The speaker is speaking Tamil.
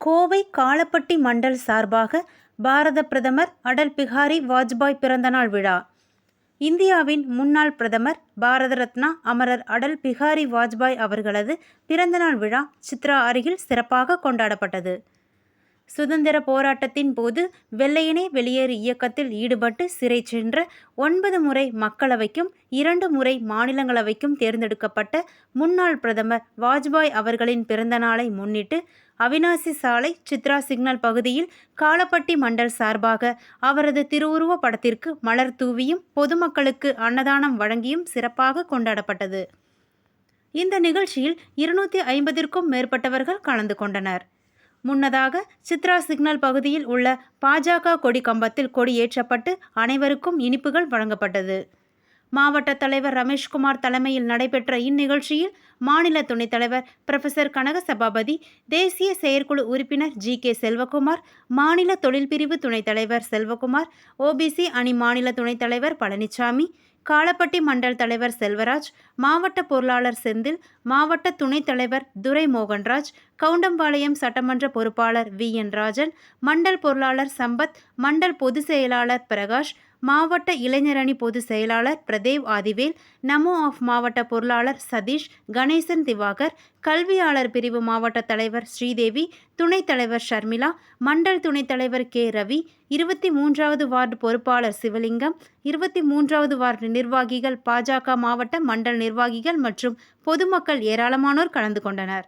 கோவை காலப்பட்டி மண்டல் சார்பாக பாரத பிரதமர் அடல் பிஹாரி வாஜ்பாய் பிறந்தநாள் விழா. இந்தியாவின் முன்னாள் பிரதமர் பாரத ரத்னா அமரர் அடல் பிஹாரி வாஜ்பாய் அவர்களது பிறந்தநாள் விழா சித்ரா அருகில் சிறப்பாக கொண்டாடப்பட்டது. சுதந்திர போராட்டத்தின் போது வெள்ளையனே வெளியேறு இயக்கத்தில் ஈடுபட்டு சிறை சென்ற ஒன்பது முறை மக்களவைக்கும் இரண்டு முறை மாநிலங்களவைக்கும் தேர்ந்தெடுக்கப்பட்ட முன்னாள் பிரதமர் வாஜ்பாய் அவர்களின் பிறந்த நாளை முன்னிட்டு அவினாசி சாலை சித்ரா சிக்னல் பகுதியில் காலப்பட்டி மண்டல் சார்பாக அவரது திருவுருவ படத்திற்கு மலர் தூவியும் பொதுமக்களுக்கு அன்னதானம் வழங்கியும் சிறப்பாக கொண்டாடப்பட்டது. இந்த நிகழ்ச்சியில் இருநூத்தி ஐம்பதிற்கும் மேற்பட்டவர்கள் கலந்து கொண்டனர். முன்னதாக சித்ரா சிக்னல் பகுதியில் உள்ள பாஜக கொடி கம்பத்தில் கொடி ஏற்றப்பட்டு அனைவருக்கும் இனிப்புகள் வழங்கப்பட்டது. மாவட்ட தலைவர் ரமேஷ்குமார் தலைமையில் நடைபெற்ற இந்நிகழ்ச்சியில் மாநில துணைத் தலைவர் புரொஃபசர் கனக சபாபதி தேசிய செயற்குழு உறுப்பினர் ஜி கே செல்வகுமார் மாநில தொழில் பிரிவு துணைத் தலைவர் செல்வகுமார் ஓபிசி அணி மாநில துணைத் தலைவர் பழனிசாமி காலப்பட்டி மண்டல் தலைவர் செல்வராஜ் மாவட்ட பொருளாளர் செந்தில் மாவட்ட துணைத் தலைவர் துரை மோகன்ராஜ் கவுண்டம்பாளையம் சட்டமன்ற பொறுப்பாளர் வி என் ராஜன் மண்டல் பொருளாளர் சம்பத் மண்டல் பொதுச் செயலாளர் பிரகாஷ் மாவட்ட இளைஞரணி பொதுச் செயலாளர் பிரதேவ் ஆதிவேல் நமோ ஆஃப் மாவட்ட பொருளாளர் சதீஷ் கணேசன் திவாகர் கல்வியாளர் பிரிவு மாவட்ட தலைவர் ஸ்ரீதேவி துணைத் தலைவர் ஷர்மிளா மண்டல் துணைத் தலைவர் கே. ரவி இருபத்தி மூன்றாவது வார்டு பொறுப்பாளர் சிவலிங்கம் இருபத்தி மூன்றாவது வார்டு நிர்வாகிகள் பாஜக மாவட்ட மண்டல் நிர்வாகிகள் மற்றும் பொதுமக்கள் ஏராளமானோர் கலந்து கொண்டனர்.